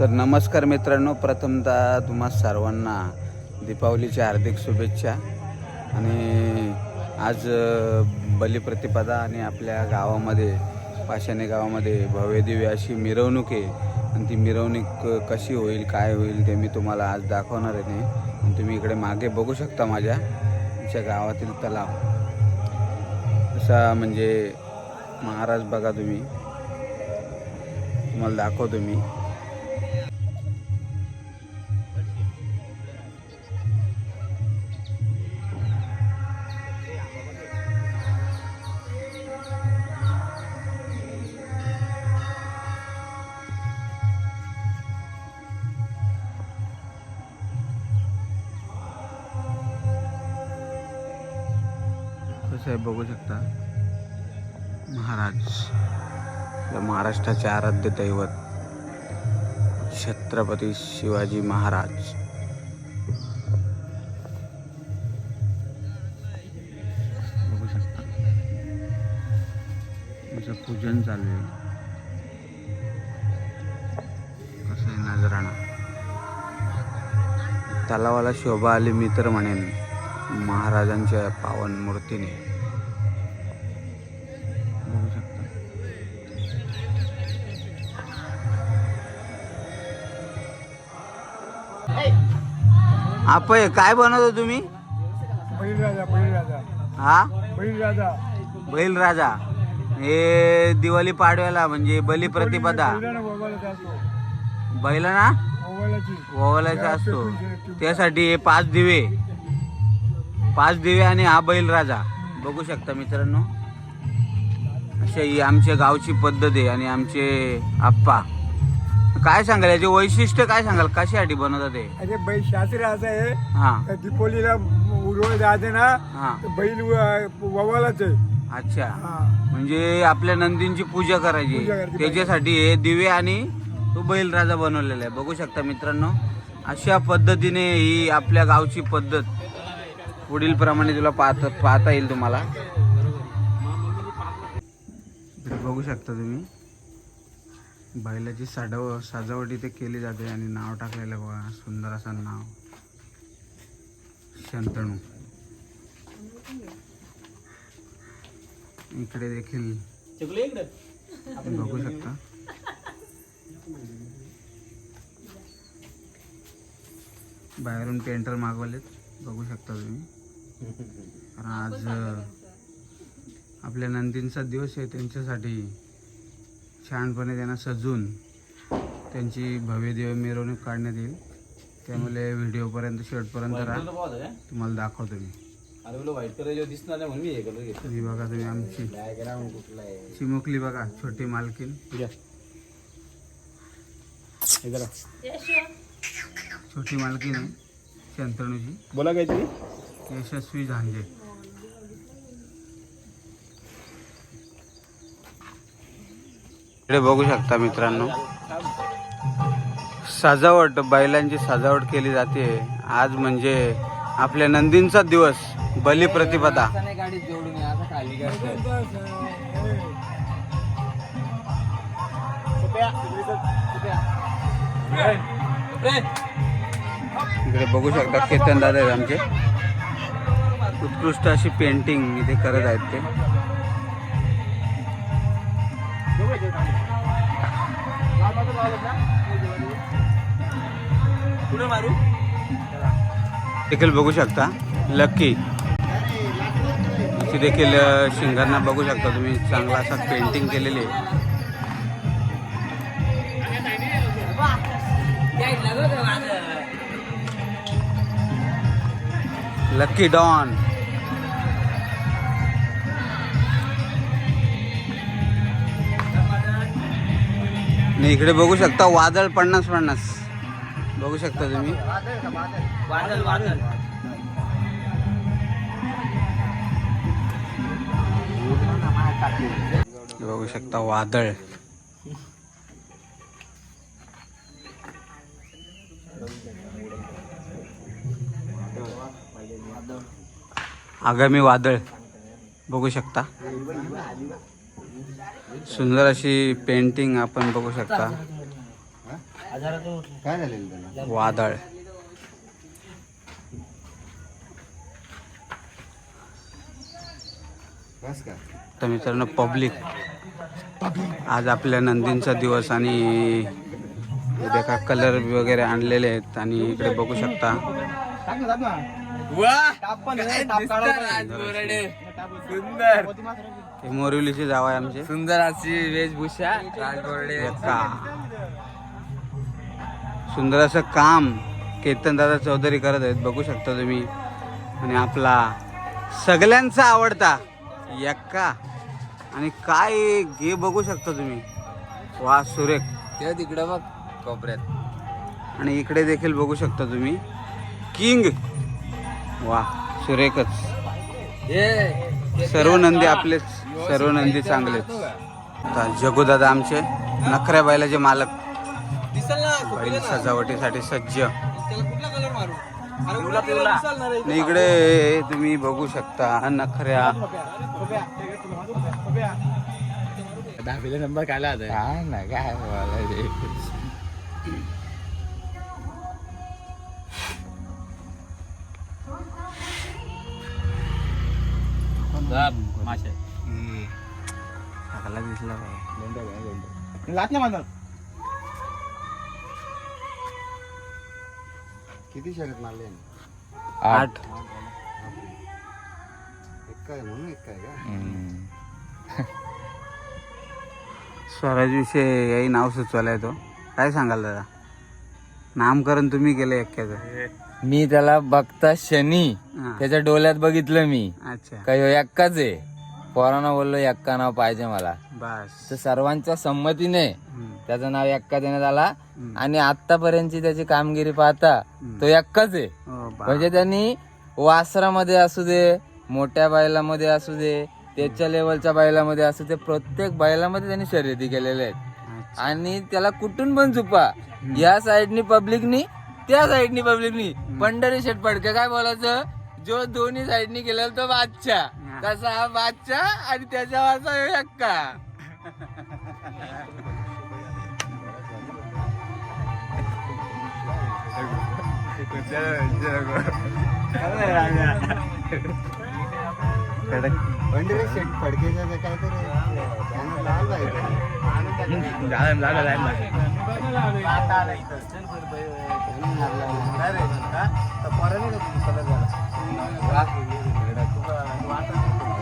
तर नमस्कार मित्रांनो प्रथमतः तुम्हा सर्वांना दीपावलीच्या हार्दिक शुभेच्छा. आणि आज बलिप्रतिपदा आणि आपल्या गावामध्ये पाषाणे गावामध्ये भव्यदिव्य अशी मिरवणूक आहे. आणि ती मिरवणूक कशी होईल काय होईल ते मी तुम्हाला आज दाखवणार आहे. नाही आणि तुम्ही इकडे मागे बघू शकता माझ्या आमच्या गावातील तलाव. असा म्हणजे महाराज बघा तुम्ही. तुम्हाला दाखवतो मी. बघू शकता. महाराज. आपल्या महाराष्ट्राचे आराध्य दैवत छत्रपती शिवाजी महाराज. बघू शकता. तुमचं पूजन चालू आहे. कसं आहे नजराणा. तलावाला शोभा आली मी तर म्हणेन महाराजांच्या पावन मूर्तीने. आपय काय बनवतो तुम्ही? बैलराजा बैलराजा. हा? बैलराजा. बैल राजा हे दिवाळी पाडव्याला म्हणजे बली प्रतिपदा. बैलानं ववालाची ओवालायचा असतो. त्यासाठी हे पाच दिवे. पाच दिवे आणि हा बैल राजा बघू शकता मित्रांनो. अशा ही आमच्या गावची पद्धत आहे आणि आमचे आप्पा. काय सांगाल? याचे वैशिष्ट्य काय सांगाल? कशासाठी बनवतात ते? अरे बैल शास्त्री असं आहे. हा. का दीपोलीला उरवळ जाते ना हा. तर बैल व- ववालाच आहे. अच्छा. हा. म्हणजे आपल्या नंदींची पूजा करायची. पूजा करायची. त्याच्यासाठी हे दिवे आणि तो बैल राजा बनवलेला आहे. बघू शकता मित्रांनो अशा पद्धतीने ही आपल्या गावची पद्धत पुढील प्रमाणे तुला पाहता पाहता येईल तुम्हाला. इकडे बघू शकता तुम्ही. बैलाची साडव सजावट इथे केली जाते आणि नाव टाकलेलं बघा सुंदर असं नाव. शंतनू. इकडे देखील बघू शकता. बाहेरून पेंटर मागवलेत. बघू शकता तुम्ही. कारण आज आपल्या नंदींचा दिवस आहे त्यांच्यासाठी. छानपणे त्यांना सजून त्यांची भव्य दिव्य मिरवणूक काढण्यात येईल. त्यामुळे व्हिडिओपर्यंत शेवटपर्यंत राहा. तुम्हाला दाखवतो मी. हे बघा तुम्ही आमची. बॅकग्राऊंड कुठला आहे? चिमुकली बघा छोटी मालकीन छोटी मालकीन आहे शंतनूची बोला काहीतरी यशस्वी झांजे. इकडे बघू शकता मित्रांनो. सजावट बैलांची सजावट केली जाते. आज म्हणजे आपल्या नंदींचा दिवस बलिप्रतिपदा इकडे बघू शकता केतन दादा आहेत आमचे. उत्कृष्ट अशी पेंटिंग इथे करत आहेत ते. पुढे मारू? देखील बघू शकता. लक्की इथे देखील शिंगांना बघू शकता तुम्ही. चांगला असा पेंटिंग केलेली आहे. लक्की डॉन आणि इकडे बघू शकता वादळ पन्नास पन्नास. बघू शकता तुम्ही. वादळ वादळ. बघू शकता वादळ. आगामी वादळ. बघू शकता. सुंदर अशी पेंटिंग आपण बघू शकता. काय झालेलं त्याला? वादळ. तर मित्रांनो पब्लिक आज आपल्या नंदींचा दिवस आणि उद्या का कलर वगैरे आणलेले आहेत आणि इकडे बघू शकता. सुंदर. हे मोरिवलीचे जाव आहे आमचे. सुंदर अशी वेशभूषा. राजगोरडे. सुंदर असं काम केतन दादा चौधरी करत आहेत बघू शकता तुम्ही. आणि आपला सगळ्यांचा आवडता यक्का. आणि काय हे बघू शकता तुम्ही. वा सुरेख. ते तिकडं बघ कोपऱ्यात. आणि इकडे देखील बघू शकता तुम्ही. किंग. वा सुरेखच. सर्व नंदी आपलेच. सर्व नंदी चांगलेच जगू दादा आमचे नखऱ्या बैलाचे मालक. बैल सजावटीसाठी सज्ज. इकडे तुम्ही बघू शकता नखऱ्या. दहावीला नंबर काय आला काय ना काय बोलायचे. सगळा दिसला. लाट नाही माझा किती शर्यत मारले? आठ. एक काय म्हणून एक काय का? स्वराज विषय याही नाव सुचवलंय तो. काय सांगाल दादा? नामकरण तुम्ही केलं एक्क्याचं मी त्याला बघता शनी. त्याच्या डोळ्यात बघितलं मी. अच्छा. काही एक्काच आहे? पोरानं बोललो एक्का नाव पाहिजे मला. बस. तर सर्वांच्या संमतीने. त्याचं नाव एक्का देण्यात आला. आणि आतापर्यंतची त्याची कामगिरी पाहता तो एक्काच आहे. हो. म्हणजे त्यांनी वासरामध्ये असू दे मोठ्या बैलामध्ये असू दे त्याच्या लेवलच्या बैलामध्ये असू दे प्रत्येक बैलामध्ये त्यांनी शर्यती केलेल्या आहेत. आणि त्याला कुठून पण चुपा. या साईडनी पब्लिकनी त्या साईडनी पब्लिकनी पंढरी शेट पडके काय बोलायचं? जो दोन्ही साईडनी गेलेला तो बादशा तसा हा बादशा आणि त्याच्या वाचा एक्का पंढरी शेट फडकेचा काय तर त्यानं लाल पाहिजे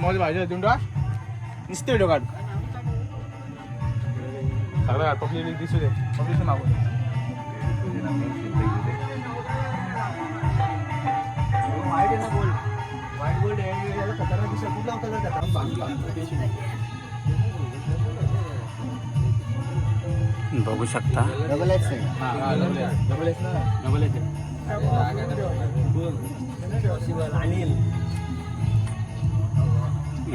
मोज भाजी देऊन टाक नुसते व्हिडिओ काढ सगळं काढ पब्लिक दिसू दे. पब्लिक मागून. बघू शकता. डबल एक्स आहे. डबल ना? डबल काढलाय काय नाही आम्हाला काय मिळाले पैसे पैसे काय नाही बाबा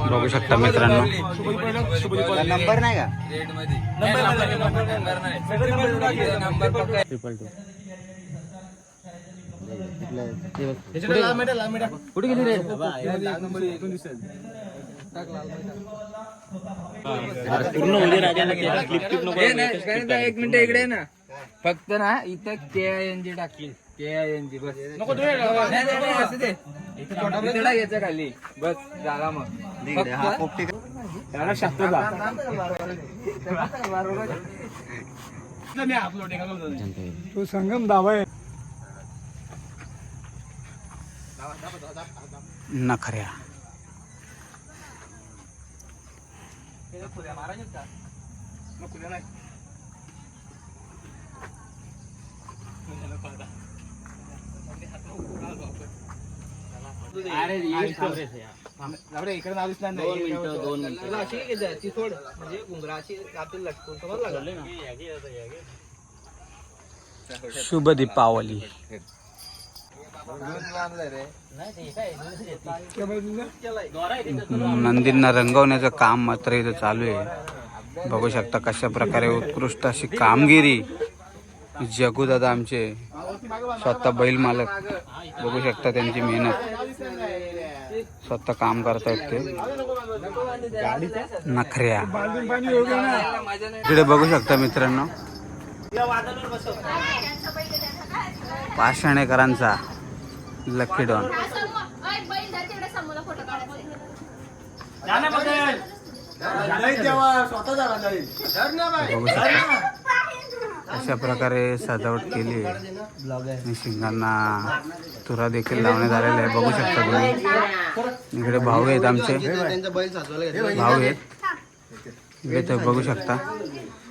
बघू शकता मित्रांनो. नंबर नाही का? कुठे गेली? रे? एक मिनिट इकडे ना. फक्त ना इथं के एन जी टाकली. ते आहे यांची बस. नको असू दे. घ्यायचं खाली. बस झाला मग. त्याला. तो संगम दावा आहे नखऱ्या. नको तुला नाही. अरे ये थांब रे. जाऊ दे, इकडे नाव दिसणार नाही. दोन मिनिटं दोन मिनिटं अशी घे ती सोड म्हणजे समजलं का? शुभ दीपावली नंदींना रंगवण्याचं काम मात्र इथं चालू आहे. बघू शकता कशा प्रकारे उत्कृष्ट अशी कामगिरी जगू दादा आमचे स्वतः बैल मालक. बघू शकता त्यांची मेहनत. स्वतः काम करतायत ते. नखऱ्या. इकडे बघू शकता मित्रांनो. पाषाणेकरांचा. लकी डॉन बघू शकता. अशा प्रकारे सजावट केली आहे. शिंगांना तुरा देखील लावण्यात आलेला आहे. बघू शकता तुम्ही. इकडे भाऊ आहेत आमचे. भाऊ आहेत. इकडे तर बघू शकता.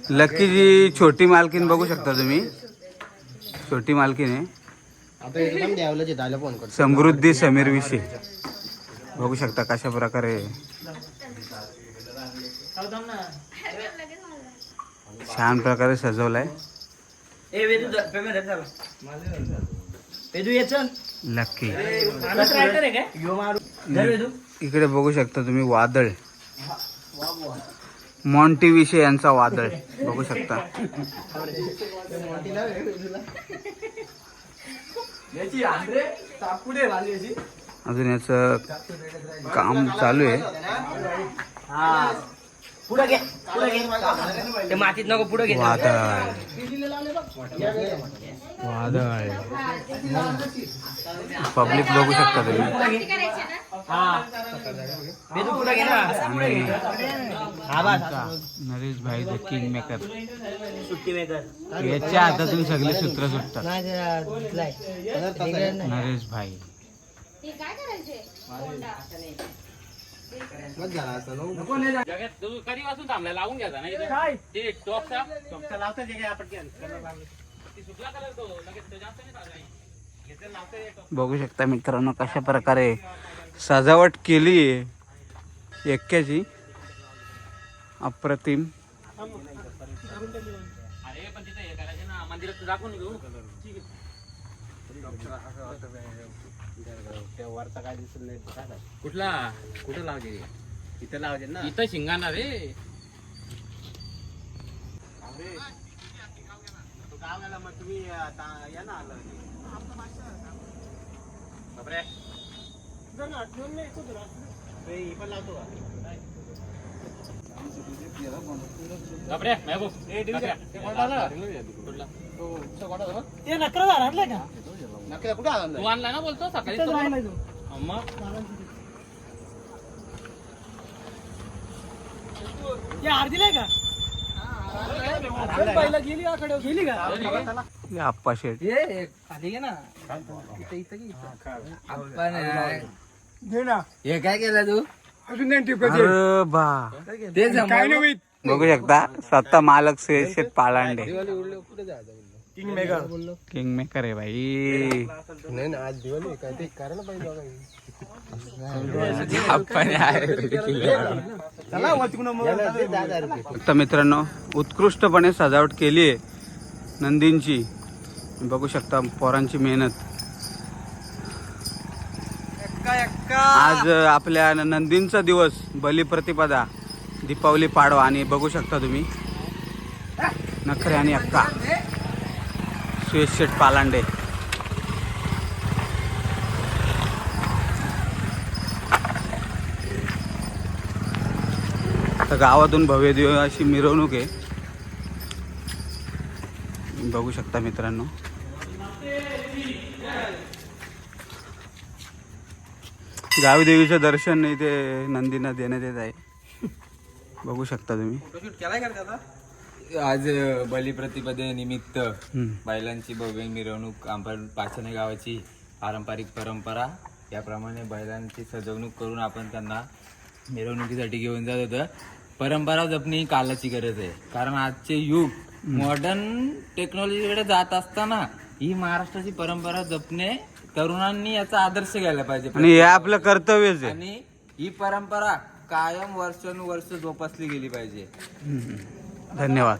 लकीची छोटी मालकीन बघू शकता तुम्ही. छोटी मालकीन आहे. आता एकदम द्यावलं जे दायला फोन करतो. समृद्धी समीर विषय. बघू शकता कशा प्रकारे. छान प्रकारे सजवलाय. ए वेदू पेमेंट आहे चला. वेदू ये चल. लक्की रायटर आहे काय? यो मारू. धर वेदू. इकडे बघू शकता तुम्ही वादळ. मॉन्टी विषय यांचा वादळ. बघू शकता. अजून याच काम चालू आहे. पुढे घे पुढे घे. ते मातीत नको पुढे घे. वादळ. वादळ. पब्लिक बघू शकता तुम्ही. नरेश भाई द किंग मेकर सुट्टी मेकर याच्या हातातून सगळे सूत्र सुटतात नरेश भाई काय करायचे थांबला लावून घ्यायचा नाही ते टॉपचा टॉपचा लावता जे आपण सुटला कलर तो लगेच जास्त नाही बघू शकता मित्रांनो कशा प्रकारे सजावट केली आहे. एक्क्याची अप्रतिम. अरे पण तिथे हे करायचे ना मंदिरात दाखवून घेऊ ठीक आहे कुठला? कुठं लावते इथं लावते ना. इथं शिंगाणा रे. मग तुम्ही आता या ना आलं. बापरे हे पण लावतो का बापरे। महबूब कुठला ते नकर आणलं का नकर कुठे आणलं तू आणला ना बोलतो सकाळी तो मग हे आप्पा शेठ. ये खाली घे ना. इथं इथं घे इथं. आपण दे ना. हे काय केलं तू? अजून नाही टिपायचे अरे बा. ते काय नाही होईत बघू शकता स्वतः मालक शेठ Palande. King mega king maker आहे भाई. नाही ना आज दिवाळी काय ते करायला पाहिजे आपण चला वाचून मग. दहा हजार रुपये. तर मित्रांनो उत्कृष्टपणे सजावट केली आहे नंदींची. बघू शकता पोरांची मेहनत. आज आपल्या नंदींचा दिवस बलिप्रतिपदा दीपावली पाडवा आणि बघू शकता तुम्ही. नखरे आणि अक्का. सुयश शेठ पालांडे. तर गावातून भव्य दिव अशी मिरवणूक आहे. बघू शकता मित्रांनो. गावी देवीचं दर्शन इथे नंदीना देण्यात येत आहे. बघू शकता तुम्ही. आज बलिप्रतिपदे निमित्त बैलांची भव्य मिरवणूक आपण पाचने गावाची पारंपरिक परंपरा याप्रमाणे बैलांची सजवणूक करून आपण त्यांना मिरवणुकीसाठी घेऊन जात होतं. परंपरा जपणे कालाची गरज आहे. कारण आजचे युग मॉडर्न टेक्नॉलॉजीकडे जात असताना ही महाराष्ट्राची परंपरा जपणे तरुणांनी याचा आदर्श घ्यायला पाहिजे. आणि हे आपलं कर्तव्यच आहे. आणि ही परंपरा कायम वर्षानुवर्ष जोपासली गेली पाहिजे. धन्यवाद.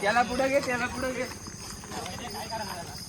त्याला पुढे घे त्याला पुढे घे. 帰ってからならない。